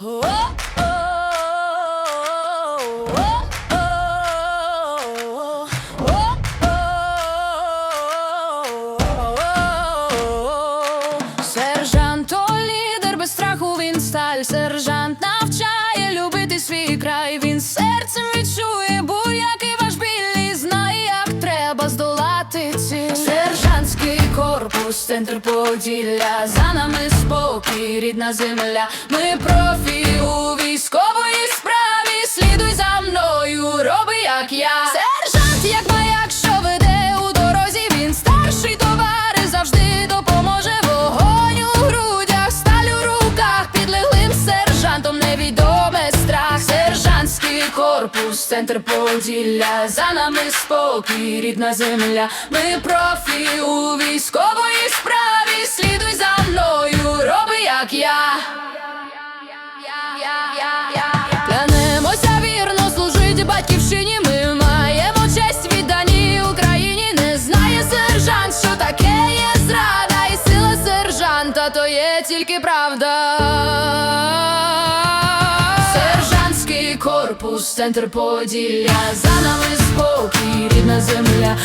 Сержант корпус, центр Поділля. За нами спокій, рідна земля. Ми профі у військової справі. Слідуй за мною, роби як я. Сержантом страх. Сержантський корпус, центр Поділля. За нами спокій, рідна земля. Ми профі у військової справі. Слідуй за мною, роби як я. Клянемося вірно служити батьківщині. Ми маємо честь віддані Україні. Не знає сержант, що таке є зрада, і сила сержанта то є тільки правда. Корпус, центр Поділля. За нами спокій, рідна земля.